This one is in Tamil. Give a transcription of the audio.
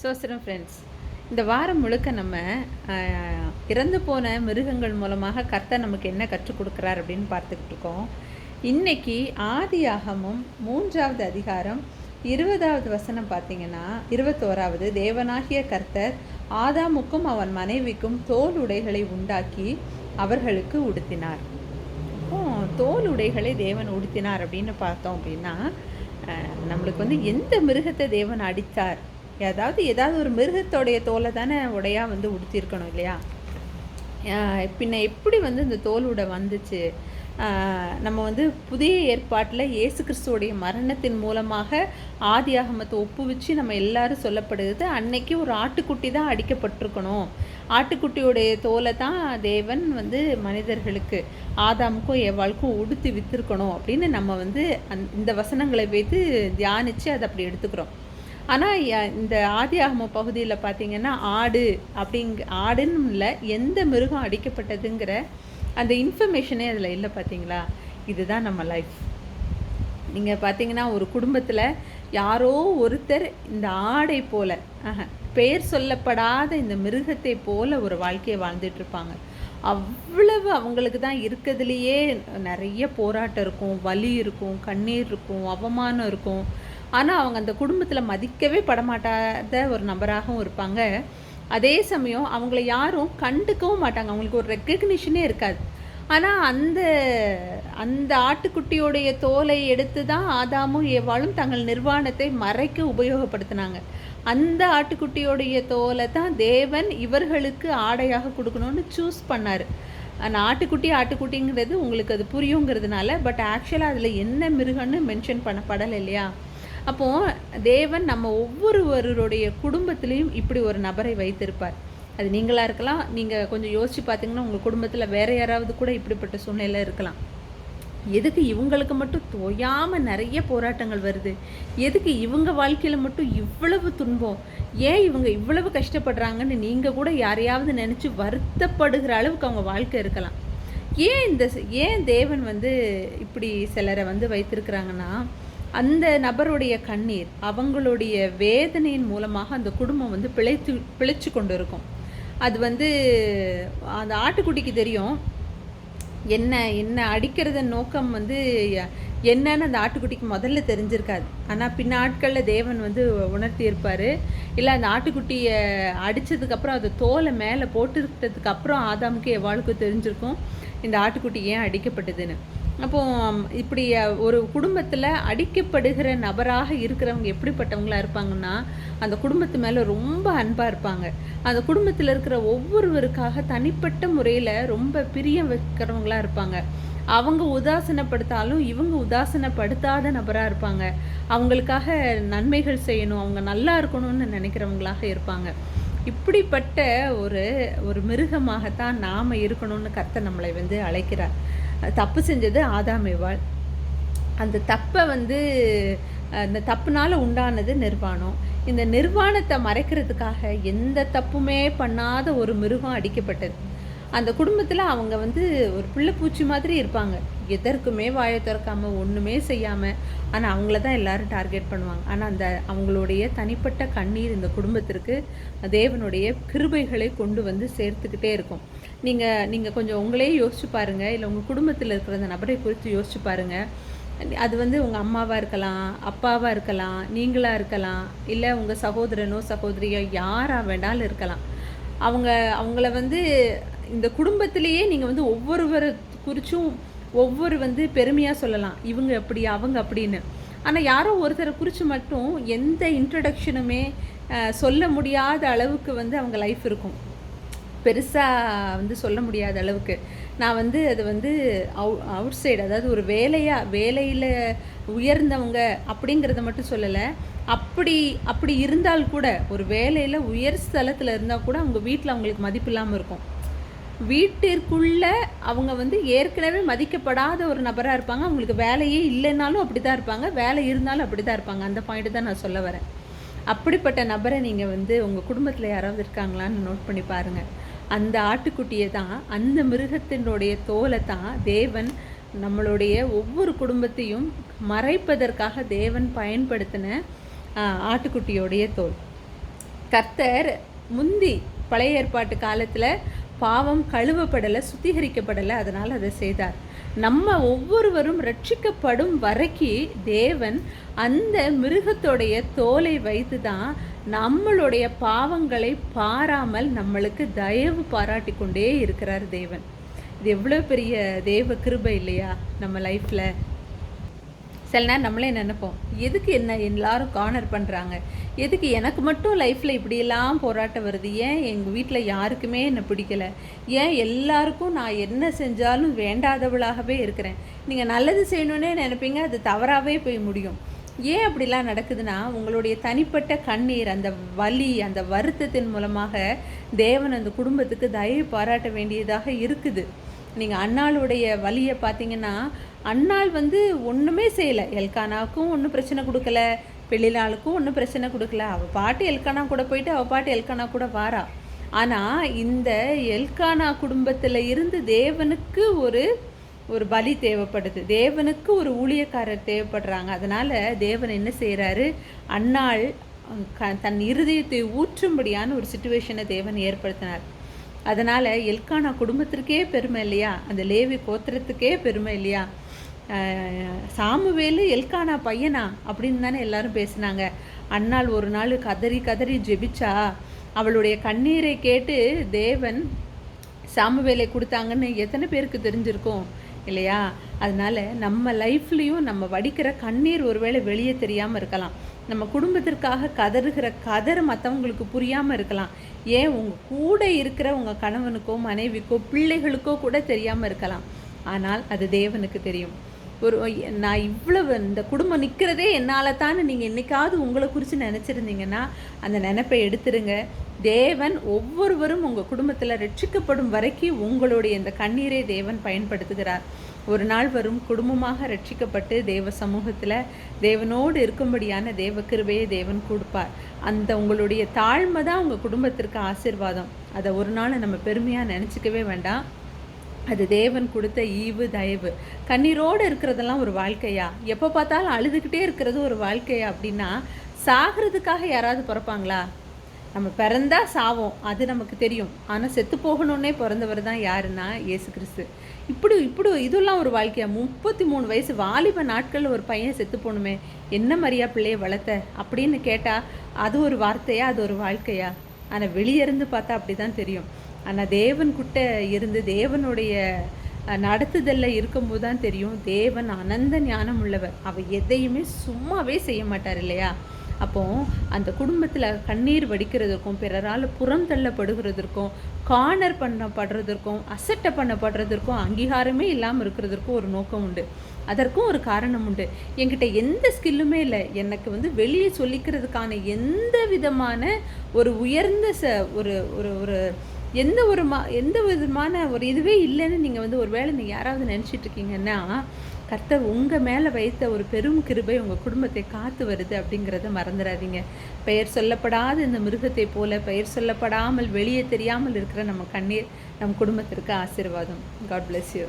சோசரம் ஃப்ரெண்ட்ஸ் இந்த வாரம் முழுக்க நம்ம இறந்து போன மிருகங்கள் மூலமாக கர்த்தர் நமக்கு என்ன கற்றுக் கொடுக்குறார் அப்படின்னு பார்த்துக்கிட்டு இருக்கோம். இன்னைக்கு ஆதி ஆகமும் மூன்றாவது அதிகாரம் இருபதாவது வசனம் பார்த்தீங்கன்னா இருபத்தோராவது தேவனாகிய கர்த்தர் ஆதாமுக்கும் அவன் மனைவிக்கும் தோல் உடைகளை உண்டாக்கி அவர்களுக்கு உடுத்தினார். தோல் உடைகளை தேவன் உடுத்தினார் அப்படின்னு பார்த்தோம் அப்படின்னா நம்மளுக்கு வந்து எந்த மிருகத்தை தேவன் அடித்தார் ஏதாவது ஏதாவது ஒரு மிருகத்தோடைய தோலை தானே உடையாக வந்து உடுத்தியிருக்கணும் இல்லையா? பின்ன எப்படி வந்து இந்த தோல் உடை வந்துச்சு? நம்ம வந்து புதிய ஏற்பாட்டில் இயேசு கிறிஸ்துவோடைய மரணத்தின் மூலமாக ஆதியாகமத்தை ஒப்புவிச்சு நம்ம எல்லாரும் சொல்லப்படுகிறது அன்னைக்கு ஒரு ஆட்டுக்குட்டி தான் அடிக்கப்பட்டிருக்கணும். ஆட்டுக்குட்டியோடைய தோலை தான் தேவன் வந்து மனிதர்களுக்கு ஆதாமுக்கும் எவ்வாழ்க்கும் உடுத்தி வித்திருக்கணும் அப்படின்னு நம்ம வந்து அந் இந்த வசனங்களை வைத்து தியானித்து அதை அப்படி எடுத்துக்கிறோம். ஆனால் இந்த ஆதியாகம பகுதியில் பார்த்தீங்கன்னா ஆடு அப்படிங்க ஆடுன்னு இல்லை எந்த மிருகம் அடிக்கப்பட்டதுங்கிற அந்த இன்ஃபர்மேஷனே அதில் இல்லை பார்த்தீங்களா இதுதான் நம்ம லைஃப் நீங்கள் பார்த்தீங்கன்னா ஒரு குடும்பத்தில் யாரோ ஒருத்தர் இந்த ஆடை போல பெயர் சொல்லப்படாத இந்த மிருகத்தை போல ஒரு வாழ்க்கையை வாழ்ந்துட்டு இருப்பாங்க. அவ்வளவு அவங்களுக்கு தான் இருக்கிறதுலையே நிறைய போராட்டம் இருக்கும் வலி இருக்கும் கண்ணீர் இருக்கும் அவமானம் இருக்கும். ஆனால் அவங்க அந்த குடும்பத்தில் மதிக்கவே படமாட்டாத ஒரு நபராகவும் இருப்பாங்க. அதே சமயம் அவங்கள யாரும் கண்டுக்கவும் மாட்டாங்க. அவங்களுக்கு ஒரு ரெக்கக்னிஷனே இருக்காது. ஆனால் அந்த அந்த ஆட்டுக்குட்டியோடைய தோலை எடுத்து தான் ஆதாமும் ஏவாளும் தங்கள் நிர்வாணத்தை மறைக்க உபயோகப்படுத்தினாங்க. அந்த ஆட்டுக்குட்டியோடைய தோலை தான் தேவன் இவர்களுக்கு ஆடையாக கொடுக்கணும்னு சூஸ் பண்ணார். அந்த ஆட்டுக்குட்டி ஆட்டுக்குட்டிங்கிறது உங்களுக்கு அது புரியுங்கிறதுனால பட் ஆக்சுவலாக அதில் என்ன மிருகன்னு மென்ஷன் பண்ணப்படலை இல்லையா? அப்போது தேவன் நம்ம ஒவ்வொருவருடைய குடும்பத்திலையும் இப்படி ஒரு நபரை வைத்திருப்பார். அது நீங்களாக இருக்கலாம் நீங்கள் கொஞ்சம் யோசிச்சு பார்த்தீங்கன்னா உங்கள் குடும்பத்தில் வேற யாராவது கூட இப்படிப்பட்ட சூழ்நிலை இருக்கலாம். எதுக்கு இவங்களுக்கு மட்டும் தொயாமல் நிறைய போராட்டங்கள் வருது? எதுக்கு இவங்க வாழ்க்கையில் மட்டும் இவ்வளவு துன்பம்? ஏன் இவங்க இவ்வளவு கஷ்டப்படுறாங்கன்னு நீங்கள் கூட யாரையாவது நினச்சி வருத்தப்படுகிற அளவுக்கு அவங்க வாழ்க்கை இருக்கலாம். ஏன் இந்த ஏன் தேவன் வந்து இப்படி சிலரை வந்து வைத்திருக்கிறாங்கன்னா அந்த நபருடைய கண்ணீர் அவங்களுடைய வேதனையின் மூலமாக அந்த குடும்பம் வந்து பிழைத்து பிழைச்சு கொண்டு இருக்கும் அது வந்து அந்த ஆட்டுக்குட்டிக்கு தெரியும். என்ன என்ன அடிக்கிறத நோக்கம் வந்து என்னன்னு அந்த ஆட்டுக்குட்டிக்கு முதல்ல தெரிஞ்சிருக்காது. ஆனால் பின்ன ஆட்களில் தேவன் வந்து உணர்த்தியிருப்பார். இல்லை அந்த ஆட்டுக்குட்டியை அடித்ததுக்கப்புறம் அதை தோலை மேலே போட்டுக்கிட்டதுக்கப்புறம் ஆதாமுக்கு எவ்வாளுக்கும் தெரிஞ்சிருக்கும் இந்த ஆட்டுக்குட்டி ஏன் அடிக்கப்பட்டதுன்னு. அப்போ இப்படி ஒரு குடும்பத்தில் அடிக்கப்படுகிற நபராக இருக்கிறவங்க எப்படிப்பட்டவங்களா இருப்பாங்கன்னா அந்த குடும்பத்து மேலே ரொம்ப அன்பாக இருப்பாங்க. அந்த குடும்பத்தில் இருக்கிற ஒவ்வொருவருக்காக தனிப்பட்ட முறையில் ரொம்ப பிரியம் வைக்கிறவங்களா இருப்பாங்க. அவங்க உதாசனப்படுத்தாலும் இவங்க உதாசனப்படுத்தாத நபராக இருப்பாங்க. அவங்களுக்காக நன்மைகள் செய்யணும் அவங்க நல்லா இருக்கணும்னு நினைக்கிறவங்களாக இருப்பாங்க. இப்படிப்பட்ட ஒரு ஒரு மிருகமாகத்தான் நாம் இருக்கணும்னு கத்தை நம்மளை வந்து அழைக்கிறார். தப்பு செஞ்சது ஆதாமேவாள் அந்த தப்பை வந்து அந்த தப்புனால உண்டானது நிர்வாணம். இந்த நிர்வாணத்தை மறைக்கிறதுக்காக எந்த தப்புமே பண்ணாத ஒரு மிருகம் அடிக்கப்பட்டது. அந்த குடும்பத்தில் அவங்க வந்து ஒரு பிள்ளை பூச்சி மாதிரி இருப்பாங்க. எதற்குமே வாயை திறக்காம ஒன்றுமே செய்யாமல் ஆனால் அவங்கள தான் எல்லாரும் டார்கெட் பண்ணுவாங்க. ஆனால் அந்த அவங்களுடைய தனிப்பட்ட கண்ணீர் இந்த குடும்பத்திற்கு தேவனுடைய கிருபைகளை கொண்டு வந்து சேர்த்துக்கிட்டே இருக்கும். நீங்கள் நீங்கள் கொஞ்சம் உங்களே யோசிச்சு பாருங்கள் இல்லை உங்கள் குடும்பத்தில் இருக்கிற அந்த நபரை குறித்து யோசிச்சு பாருங்கள் அது வந்து உங்கள் அம்மாவாக இருக்கலாம் அப்பாவாக இருக்கலாம் நீங்களாக இருக்கலாம் இல்லை உங்கள் சகோதரனோ சகோதரியோ யாராக வேண்டாலும் இருக்கலாம். அவங்க அவங்கள வந்து இந்த குடும்பத்திலேயே நீங்கள் வந்து ஒவ்வொருவரை குறிச்சும் ஒவ்வொரு வந்து பெருமையாக சொல்லலாம். இவங்க அப்படி அவங்க அப்படின்னு. ஆனால் யாரோ ஒருத்தரை குறித்து மட்டும் எந்த இன்ட்ரடக்ஷனுமே சொல்ல முடியாத அளவுக்கு வந்து அவங்க லைஃப் இருக்கும். பெருசாக வந்து சொல்ல முடியாத அளவுக்கு. நான் வந்து அது வந்து அவு அவுட் சைடு அதாவது ஒரு வேலையாக வேலையில் உயர்ந்தவங்க அப்படிங்கிறத மட்டும் சொல்லலை. அப்படி அப்படி இருந்தால் கூட ஒரு வேலையில் உயர் ஸ்தலத்தில் இருந்தால் கூட அவங்க வீட்டில் அவங்களுக்கு மதிப்பு இல்லாமல் இருக்கும். வீட்டிற்குள்ள அவங்க வந்து ஏற்கனவே மதிக்கப்படாத ஒரு நபராக இருப்பாங்க. அவங்களுக்கு வேலையே இல்லைன்னாலும் அப்படி தான் இருப்பாங்க. வேலை இருந்தாலும் அப்படி தான் இருப்பாங்க. அந்த பாயிண்ட் தான் நான் சொல்ல வரேன். அப்படிப்பட்ட நபரை நீங்கள் வந்து உங்கள் குடும்பத்தில் யாராவது இருக்காங்களான்னு நோட் பண்ணி பாருங்கள் அந்த ஆட்டுக்குட்டியை தான் அந்த மிருகத்தினுடைய தோலை தான் தேவன் நம்மளுடைய ஒவ்வொரு குடும்பத்தையும் மறைப்பதற்காக தேவன் பயன்படுத்தின ஆட்டுக்குட்டியோடைய தோல். கர்த்தர் முந்தி பழைய ஏற்பாட்டு காலத்தில் பாவம் கழுவப்படலை சுத்திகரிக்கப்படலை அதனால் அதை செய்தார். நம்ம ஒவ்வொருவரும் ரட்சிக்கப்படும் வரைக்கு தேவன் அந்த மிருகத்தோடைய தோலை வைத்து தான் நம்மளுடைய பாவங்களை பாராமல் நம்மளுக்கு தயவு பாராட்டி கொண்டே இருக்கிறார் தேவன். இது எவ்வளோ பெரிய தேவ கிருபை இல்லையா நம்ம லைஃப்பில் சில நேரம் நம்மளே நினைப்போம் எதுக்கு என்ன எல்லாரும் கார்னர் பண்ணுறாங்க எதுக்கு எனக்கு மட்டும் லைஃப்பில் இப்படியெல்லாம் போராட்டம் வருது? ஏன் எங்கள் வீட்டில் யாருக்குமே என்னை பிடிக்கல? ஏன் எல்லாருக்கும் நான் என்ன செஞ்சாலும் வேண்டாதவளாகவே இருக்கிறேன்? நீங்கள் நல்லது செய்யணுன்னே நினைப்பீங்க அது தவறாகவே போய் முடியும். ஏன் அப்படிலாம் நடக்குதுன்னா உங்களுடைய தனிப்பட்ட கண்ணீர் அந்த வலி அந்த வருத்தத்தின் மூலமாக தேவன் அந்த குடும்பத்துக்கு தயவு பாராட்ட வேண்டியதாக இருக்குது. நீங்கள் அண்ணாளுடைய வலியை பார்த்தீங்கன்னா அண்ணாள் வந்து ஒன்றுமே செய்யலை. எல்கானாவுக்கும் ஒன்றும் பிரச்சனை கொடுக்கல. பெள்ளிலாளுக்கும் ஒன்றும் பிரச்சனை கொடுக்கல. அவள் பாட்டு எல்கானா கூட போயிட்டு அவள் பாட்டு எல்கானா கூட வாரா. ஆனால் இந்த எல்கானா குடும்பத்தில் இருந்து தேவனுக்கு ஒரு ஒரு பலி தேவைப்படுது. தேவனுக்கு ஒரு ஊழியக்காரர் தேவைப்படுறாங்க. அதனால் தேவன் என்ன செய்கிறாரு அன்னாள் க தன் இருதயத்தை ஊற்றும்படியான ஒரு சுச்சுவேஷனை தேவன் ஏற்படுத்தினார். அதனால் எல்கானா குடும்பத்திற்கே பெருமை இல்லையா? அந்த லேவி கோத்திரத்துக்கே பெருமை இல்லையா? சாமுவேலு எல்கானா பையனா? அப்படின்னு தானே எல்லாரும் பேசினாங்க. அன்னாள் ஒரு நாள் கதறி கதறி ஜெபிச்சா அவளுடைய கண்ணீரை கேட்டு தேவன் சாமுவேலை கொடுத்தாங்கன்னு எத்தனை பேருக்கு தெரிஞ்சிருக்கும் இல்லையா? அதனால் நம்ம லைஃப்லேயும் நம்ம வடிக்கிற கண்ணீர் ஒருவேளை வெளியே தெரியாமல் இருக்கலாம். நம்ம குடும்பத்திற்காக கதறுகிற கதறு மற்றவங்களுக்கு புரியாமல் இருக்கலாம். ஏன்? உங்கள் கூட இருக்கிற உங்கள் கணவனுக்கோ மனைவிக்கோ பிள்ளைகளுக்கோ கூட தெரியாமல் இருக்கலாம். ஆனால் அது தேவனுக்கு தெரியும். ஒரு நான் இவ்வளவு இந்த குடும்பம் நிற்கிறதே என்னால் தான் நீங்கள் என்றைக்காவது உங்களை குறித்து நினச்சிருந்தீங்கன்னா அந்த நினப்பை எடுத்துருங்க. தேவன் ஒவ்வொருவரும் உங்கள் குடும்பத்தில் ரட்சிக்கப்படும் வரைக்கும் உங்களுடைய இந்த கண்ணீரை தேவன் பயன்படுத்துகிறார். ஒரு நாள் வரும் குடும்பமாக ரட்சிக்கப்பட்டு தேவ சமூகத்தில் தேவனோடு இருக்கும்படியான தேவ கிருபையை தேவன் கொடுப்பார். அந்த உங்களுடைய தாழ்மை தான் உங்கள் குடும்பத்திற்கு ஆசிர்வாதம். அதை ஒரு நாள் நம்ம பெருமையாக நினச்சிக்கவே வேண்டாம். அது தேவன் கொடுத்த ஈவு தயவு. கண்ணீரோடு இருக்கிறதெல்லாம் ஒரு வாழ்க்கையா? எப்போ பார்த்தாலும் அழுதுகிட்டே இருக்கிறது ஒரு வாழ்க்கையா அப்படின்னா சாகிறதுக்காக யாராவது பிறப்பாங்களா? நம்ம பிறந்தா சாவோம். அது நமக்கு தெரியும். ஆனால் செத்து போகணுன்னே பிறந்தவர் தான் யாருன்னா ஏசு கிறிஸ்து. இப்படி இப்படி இதெல்லாம் ஒரு வாழ்க்கையா? முப்பத்தி மூணு வயசு வாலிப நாட்களில் ஒரு பையன் செத்து போகணுமே. என்ன மாதிரியா பிள்ளைய வளர்த்த? அப்படின்னு கேட்டால் அது ஒரு வார்த்தையா? அது ஒரு வாழ்க்கையா? ஆனால் வெளியே இருந்து பார்த்தா அப்படி தான் தெரியும். ஆனால் தேவன் குட்ட இருந்து தேவனுடைய நடத்துதலில் இருக்கும்போது தான் தெரியும். தேவன் அனந்த ஞானம் உள்ளவர் அவர் எதையுமே சும்மாவே செய்ய மாட்டார் இல்லையா? அப்போது அந்த குடும்பத்தில் கண்ணீர் வடிக்கிறதுக்கும் பிறரால் புறம் தள்ளப்படுகிறதற்கும் கார்னர் பண்ணப்படுறதற்கும் அசட்டை பண்ணப்படுறதற்கும் அங்கீகாரமே இல்லாமல் இருக்கிறதுக்கும் ஒரு நோக்கம் உண்டு. அதற்கும் ஒரு காரணம் உண்டு. என்கிட்ட எந்த ஸ்கில்லுமே இல்லை. எனக்கு வந்து வெளியே சொல்லிக்கிறதுக்கான எந்த விதமான ஒரு உயர்ந்த ச ஒரு ஒரு ஒரு எந்த ஒரு மா எந்த விதமான ஒரு இதுவே இல்லைன்னு நீங்கள் வந்து ஒரு வேளை நீங்கள் யாராவது நினச்சிட்டு இருக்கீங்கன்னா கர்த்தர் உங்கள் மேலே வைத்த ஒரு பெரும் கிருபை உங்கள் குடும்பத்தை காத்து வருது அப்படிங்கிறத மறந்துடாதீங்க பெயர் சொல்லப்படாத இந்த மிருகத்தை போல பெயர் சொல்லப்படாமல் வெளியே தெரியாமல் இருக்கிற நம்ம கண்ணீர் நம் குடும்பத்திற்கு ஆசீர்வாதம். God bless you